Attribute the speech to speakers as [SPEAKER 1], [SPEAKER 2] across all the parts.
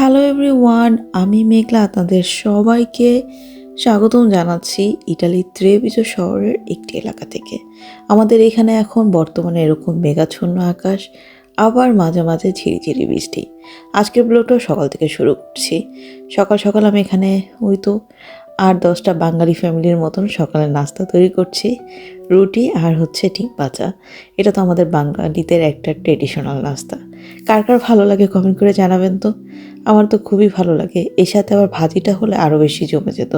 [SPEAKER 1] Hello everyone আমি মেঘলা আপনাদের সবাইকে স্বাগতম জানাচ্ছি ইটালির ত্রেবিজো শহরের একটি এলাকা থেকে। আমাদের এখানে এখন বর্তমানে এরকম মেঘাচ্ছন্ন আকাশ, আবার মাঝে মাঝে ঝিরিঝিরি বৃষ্টি। আজকের ব্লগটা সকাল থেকে শুরু করছি। সকাল সকাল আমি এখানে ওই তো আট দশটা বাঙালি ফ্যামিলির মতন সকালে নাস্তা তৈরি করছি, রুটি আর হচ্ছে ঠিক বাচা এটা তো আমাদের বাঙালিদের একটা ট্রেডিশনাল নাস্তা। কার কার ভালো লাগে কমেন্ট করে জানাবেন তো। আমার তো খুবই ভালো লাগে। এর সাথে আবার ভাজিটা হলে আরও বেশি জমে যেত।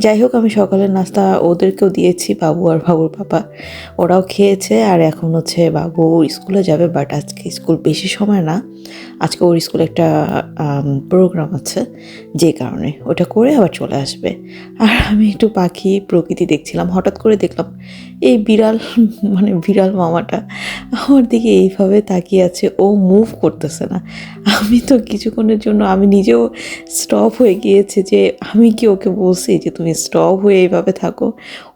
[SPEAKER 1] যাই হোক, আমি সকালের নাস্তা ওদেরকেও দিয়েছি, বাবু আর বাবুর পাপা। ওরাও খেয়েছে আর এখন হচ্ছে বাবু স্কুলে যাবে বাট আজকে স্কুল বেশি সময় না। আজকে ওর স্কুলে একটা প্রোগ্রাম আছে, যে কারণে ওটা করে আবার চলে আসবে। আর আমি একটু পাখি প্রকৃতি দেখছিলাম, হঠাৎ করে দেখলাম এই বিড়াল মানে বিড়াল মামাটা আমার দিকে এইভাবে তাকিয়ে আছে, ও মুভ করতেছে না। আমি তো কিছুক্ষণের জন্য, আমি নিজেও স্টপ হয়ে গিয়েছে যে আমি কি ওকে বলছি যে তুমি স্টপ হয়ে এইভাবে থাকো?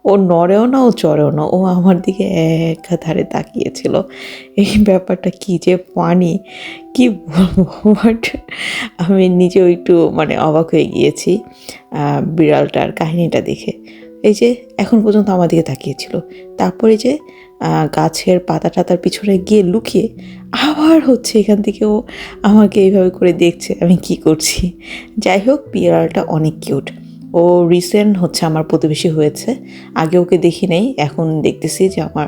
[SPEAKER 1] ও নড়েও না, ও চড়েও না, ও আমার দিকে একাধারে তাকিয়েছিল। এই ব্যাপারটা কি যে পানি কি বলব? বাট আমি নিজেও একটু মানে অবাক হয়ে গিয়েছি বিড়ালটার কাহিনীটা দেখে। এই যে, এখন পর্যন্ত আমার দিকে তাকিয়েছিল। তারপরে যে গাছের পাতা টাতার পিছনে গিয়ে লুকিয়ে আবার হচ্ছে এখান থেকে ও আমাকে এইভাবে করে দেখছে। আমি কি করছি? যাই হোক, বিড়ালটা অনেক কিউট ও রিসেন্ট হচ্ছে আমার প্রতিবেশী হয়েছে। আগে ওকে দেখি নাই, এখন দেখতেছি যে আমার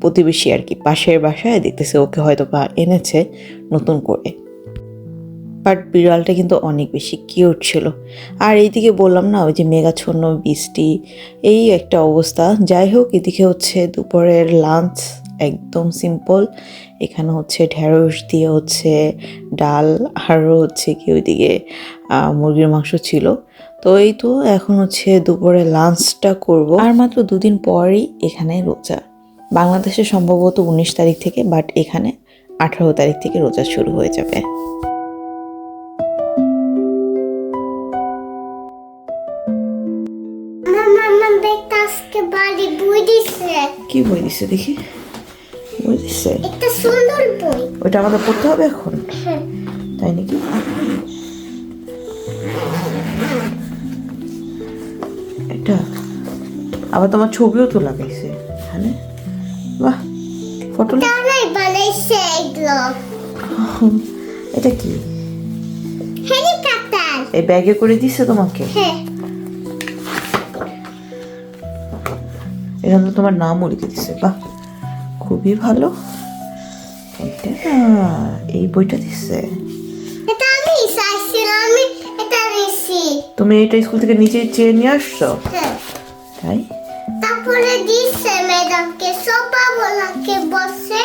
[SPEAKER 1] প্রতিবেশী আর কি পাশের বাসায় দেখতেছি ওকে হয়তো বা এনেছে নতুন করে। বাট বিড়ালটা কিন্তু অনেক বেশি কিউট ছিল। আর এইদিকে বললাম না, ওই যে মেঘাচ্ছন্ন বৃষ্টি, এই একটা অবস্থা। যাই হোক, এদিকে হচ্ছে দুপুরের লাঞ্চ একদম সিম্পল এখানে হচ্ছে ঢেঁড়স দিয়ে হচ্ছে ডাল আরও হচ্ছে কি ওইদিকে মুরগির মাংস ছিল। তো এই তো এখন হচ্ছে দুপুরে লাঞ্চটা করব। আর মাত্র দুদিন পরই এখানে রোজা। বাংলাদেশে সম্ভবত উনিশ তারিখ থেকে বাট এখানে আঠারো তারিখ থেকে রোজা শুরু হয়ে যাবে। কি বই দিছে দেখি? বই দিছে?
[SPEAKER 2] একটা সুন্দর বই।
[SPEAKER 1] ওইটা আমাদের পড়তে হবে এখন?
[SPEAKER 2] হ্যাঁ।
[SPEAKER 1] তাই নাকি? আবার তোমার ছবিও তো লাগাইছে এখানে বাহ ফটো এটা কি? এই ব্যাগে করে দিছে তোমাকে?
[SPEAKER 2] হ্যাঁ।
[SPEAKER 1] এখানে তো তোমার নামও লিখে দিছে বাহ খুবই ভালো। এটা এই বইটা দিছে। তুমি এটা স্কুল থেকে নিচে চেয়ে নিয়ে আসছো?
[SPEAKER 2] হ্যাঁ।
[SPEAKER 1] তাই?
[SPEAKER 2] তারপরে দিছে ম্যাডামকে সোপা বলাকে বসে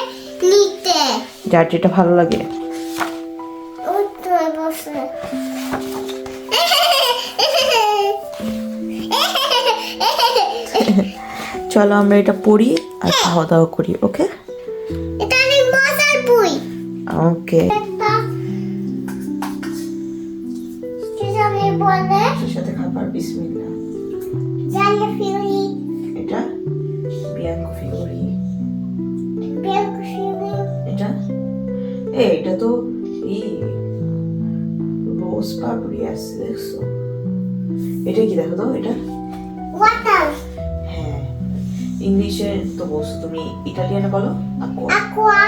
[SPEAKER 2] নিতে।
[SPEAKER 1] যার যেটা ভালো লাগে।
[SPEAKER 2] বসে।
[SPEAKER 1] চলো আমরা এটা পড়ি আর খাওয়া দাওয়া করি ওকে?
[SPEAKER 2] এটা অনেক মজার বই।
[SPEAKER 1] ওকে।
[SPEAKER 2] কি জানি বলে?
[SPEAKER 1] সাথে খাবার বিসমিল্লাহ।
[SPEAKER 2] জালে ফিউরি
[SPEAKER 1] এটা তো ই রোজ পাপড়ি আছে দেখছ? এটা কি দেখো তো এটা?
[SPEAKER 2] ওয়াটার
[SPEAKER 1] হ্যাঁ ইংলিশে তো বলছো তুমি ইটালিয়ানে বলো
[SPEAKER 2] aqua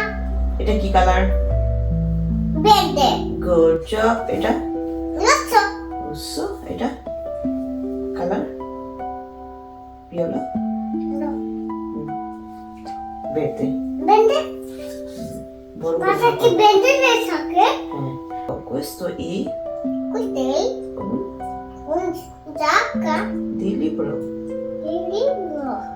[SPEAKER 1] এটা কি কালার
[SPEAKER 2] verde.
[SPEAKER 1] গুড জব এটা? বুঝছ এটা? কালার পিওলা verde
[SPEAKER 2] Passa aqui dentro desse
[SPEAKER 1] aqui. Questo è
[SPEAKER 2] Cos'è?
[SPEAKER 1] un
[SPEAKER 2] un giacca
[SPEAKER 1] di libro.
[SPEAKER 2] di libro.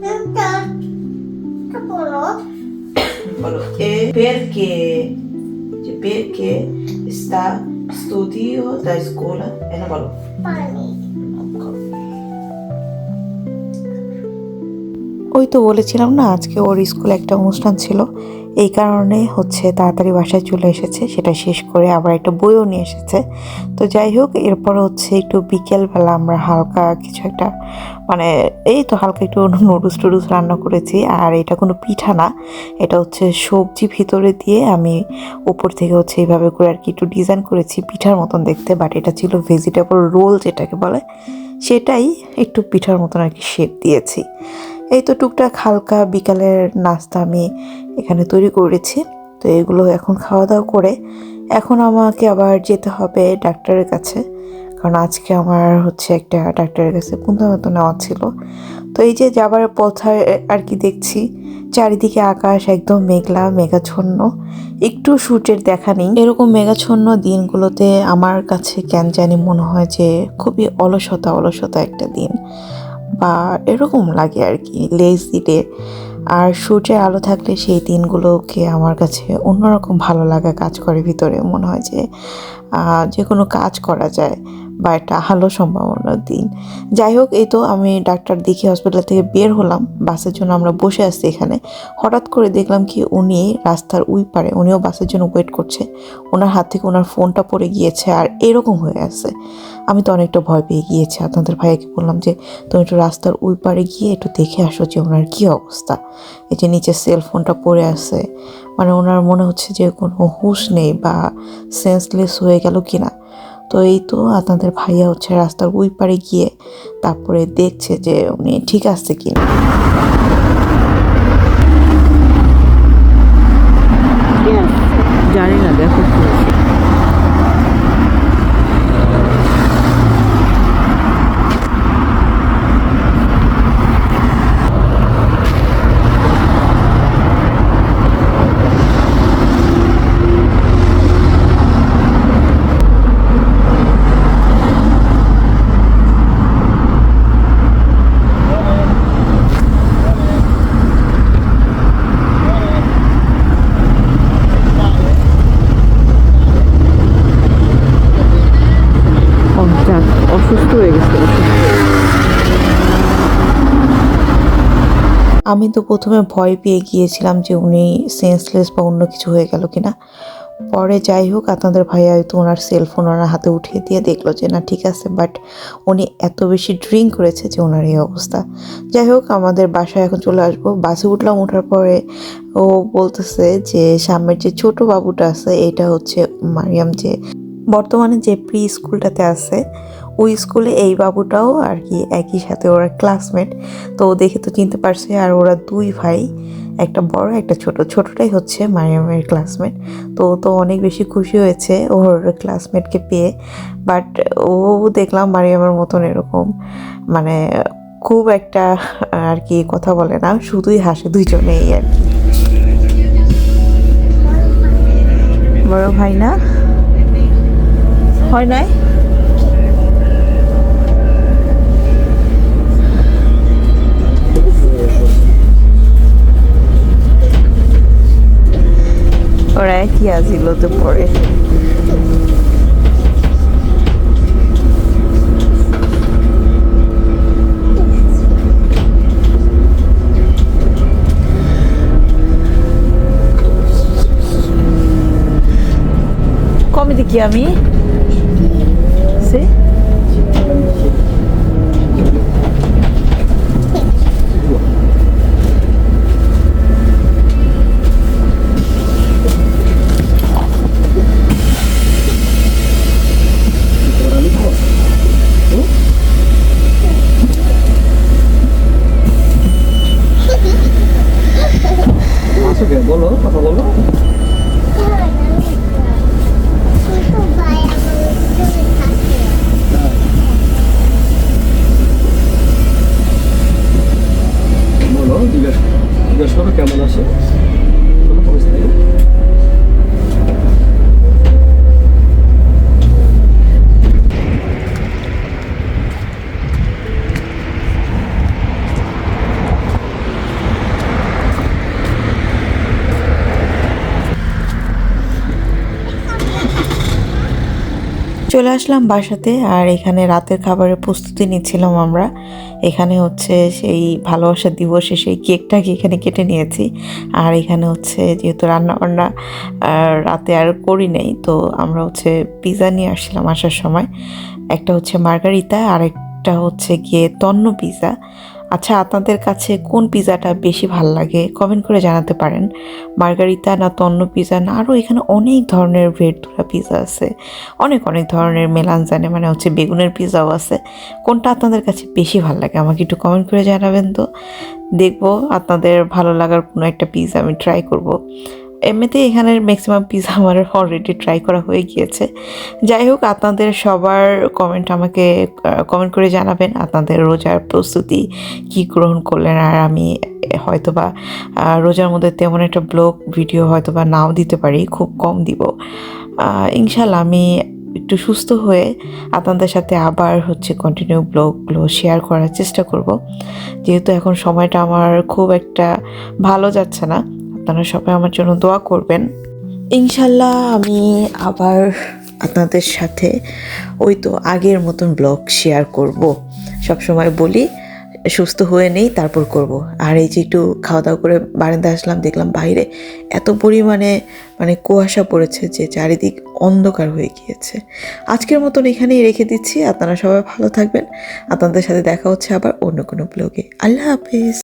[SPEAKER 2] Un to-
[SPEAKER 1] tavolo. Allora, e perché e perché sta studio da scuola? E non parlo.
[SPEAKER 2] Pane.
[SPEAKER 1] ওই তো বলেছিলাম না, আজকে ওর স্কুলে একটা অনুষ্ঠান ছিল। এই কারণে হচ্ছে তাড়াতাড়ি বাসায় চলে এসেছে, সেটা শেষ করে আবার একটা বইও নিয়ে এসেছে। তো যাই হোক, এরপর হচ্ছে একটু বিকেলবেলা আমরা হালকা কিছু একটা মানে এই তো হালকা একটু নুডলস টুডলস রান্না করেছি, আর এটা কোনো পিঠা না, এটা হচ্ছে সবজি ভিতরে দিয়ে আমি উপর থেকে হচ্ছে এইভাবে করে আর কি একটু ডিজাইন করেছি পিঠার মতন দেখতে বাট এটা ছিল ভেজিটেবল রোল যেটাকে বলে, সেটাই একটু পিঠার মতন আর কি শেপ দিয়েছি। এই তো টুকটাক হালকা বিকালের নাস্তা আমি এখানে তৈরি করেছি। তো এগুলো এখন খাওয়া দাওয়া করে এখন আমাকে আবার যেতে হবে ডাক্তারের কাছে। কারণ আজকে আমার হচ্ছে একটা ডাক্তারের কাছে পুনঃ মতো নেওয়া ছিল। তো এই যে যাবার পথে আর কি দেখছি, চারিদিকে আকাশ একদম মেঘলা, মেঘাচ্ছন্ন। একটু সূর্যের দেখা নেই। এরকম মেঘাচ্ছন্ন দিনগুলোতে আমার কাছে কেন জানি মনে হয় যে খুবই অলসতা অলসতা একটা দিন। বা এরকম লাগে আর কি লেজি ডে আর সূর্যের আলো থাকলে সেই দিনগুলোকে আমার কাছে অন্যরকম ভালো লাগা কাজ করে ভিতরে। মনে হয় যে যে কোনো কাজ করা যায়। বা একটা আলো সম্ভাবনার দিন। যাই হোক, এই তো আমি ডাক্তার দেখে হসপিটাল থেকে বের হলাম। বাসের জন্য আমরা বসে আছি এখানে। হঠাৎ করে দেখলাম কি উনি রাস্তার উই পারে, উনিও বাসের জন্য ওয়েট করছে। ওনার হাত থেকে ওনার ফোনটা পড়ে গিয়েছে আর এরকম হয়ে আছে আমি তো অনেকটা ভয় পেয়ে গিয়েছি। আপনাদের ভাইয়াকে বললাম যে, তুমি একটু রাস্তার উই পারে গিয়ে একটু দেখে আসো যে ওনার কী অবস্থা। এই যে নিচে সেল ফোনটা পড়ে আছে। মানে ওনার মনে হচ্ছে যে কোনো হুঁশ নেই বা সেন্সলেস হয়ে গেল কিনা। তো এই তো আপনাদের ভাইয়া হচ্ছে রাস্তার ওই পারে গিয়ে তারপরে দেখছে যে উনি ঠিক আছে কিনা। জানি না দেখো কি হয়েছে। ও যাক অসুস্থ হয়ে গেছে আমি তো প্রথমে ভয় পেয়ে গিয়েছিলাম যে উনি সেন্সলেস বা অন্য কিছু হয়ে গেল কিনা। পরে যাই হোক, আপনাদের ভাইয়া হয়তো ওনার সেলফোন ওনার হাতে উঠিয়ে দিয়ে দেখল যে না, ঠিক আছে বাট উনি এত বেশি ড্রিঙ্ক করেছে যে ওনার এই অবস্থা। যাই হোক, আমাদের বাসায় এখন চলে আসব। বাসে উঠলাম, ওঠার পরে ও বলতেছে যে সামনের যে ছোট বাবুটা আছে, এটা হচ্ছে মারিয়াম যে বর্তমানে যে প্রি স্কুলটাতে আছে ওই স্কুলে এই বাবুটাও আর কি একই সাথে ওরা ক্লাসমেট তো দেখে তো চিনতে পারছে, আর ওরা দুই ভাই, একটা বড়, একটা ছোট। ছোটটাই হচ্ছে মারিয়ামের ক্লাসমেট তো তো অনেক বেশি খুশি হয়েছে ওর ক্লাসমেটকে পেয়ে। বাট ও দেখলাম মারিয়ামের মতন এরকম মানে খুব একটা আর কি কথা বলে না, শুধুই হাসে দুইজনেই আর কি। বড় ভাই না? হয় নাই? ওরা একই আজিলতে পড়ে Come ti chiami? Sì?
[SPEAKER 3] আসো কে বলো কথা বলো
[SPEAKER 2] ছোট ভাই আমার উত্তরে থাকে
[SPEAKER 3] বলো জিজ্ঞেস জিজ্ঞেস করো কেমন আছে কোনো অবস্থা নেই
[SPEAKER 1] চলে আসলাম বাসাতে আর এখানে রাতের খাবারের প্রস্তুতি নিচ্ছিলাম আমরা। এখানে হচ্ছে সেই ভালোবাসা দিবসে সেই কেকটাকে এখানে কেটে নিয়েছি। আর এখানে হচ্ছে যেহেতু রান্না বান্না আহ, রাতে আর করি নাই তো আমরা হচ্ছে পিৎজা নিয়ে আসছিলাম আসার সময়। একটা হচ্ছে মার্গারিতা আর একটা হচ্ছে গিয়ে তন্ন পিৎজা আচ্ছা আপনাদের কাছে কোন পিজাটা বেশি ভালো লাগে? কমেন্ট করে জানাতে পারেন। মার্গারিতা না, তন্ন পিজা না, আরও এখানে অনেক ধরনের ভেরতুরা পিজা আছে। অনেক অনেক ধরনের মেলানজানে মানে হচ্ছে বেগুনের পিজাও আছে। কোনটা আপনাদের কাছে বেশি ভালো লাগে? আমাকে একটু কমেন্ট করে জানাবেন তো। দেখব, আপনাদের ভালো লাগার কোনো একটা পিজা আমি ট্রাই করব। এমনিতে এখানের ম্যাক্সিমাম পিৎজা আমার অলরেডি ট্রাই করা হয়ে গিয়েছে। যাই হোক, আপনাদের সবার কমেন্ট আমাকে কমেন্ট করে জানাবেন, আপনাদের রোজার প্রস্তুতি কি গ্রহণ করলেন, আর আমি হয়তোবা রোজার মধ্যে তেমন একটা ব্লগ ভিডিও হয়তোবা নাও দিতে পারি, খুব কম দিব। ইনশাল্লাহ আমি একটু সুস্থ হয়ে আপনাদের সাথে আবার হচ্ছে কন্টিনিউ ব্লগগুলো শেয়ার করার চেষ্টা করব। যেহেতু এখন সময়টা আমার খুব একটা ভালো যাচ্ছে না আপনারা সবাই আমার জন্য দোয়া করবেন। ইনশাল্লাহ আমি আবার আপনাদের সাথে ওই তো আগের মতন ব্লগ শেয়ার করব। সব সময় বলি, সুস্থ হয়ে নেই, তারপর করব। আর এই যে একটু খাওয়া দাওয়া করে বারান্দায় আসলাম, দেখলাম বাইরে এত পরিমাণে মানে কুয়াশা পড়েছে যে চারিদিক অন্ধকার হয়ে গিয়েছে। আজকের মতন এখানেই রেখে দিচ্ছি। আপনারা সবাই ভালো থাকবেন। আপনাদের সাথে দেখা হচ্ছে আবার অন্য কোনো ব্লগে। আল্লাহ হাফিজ।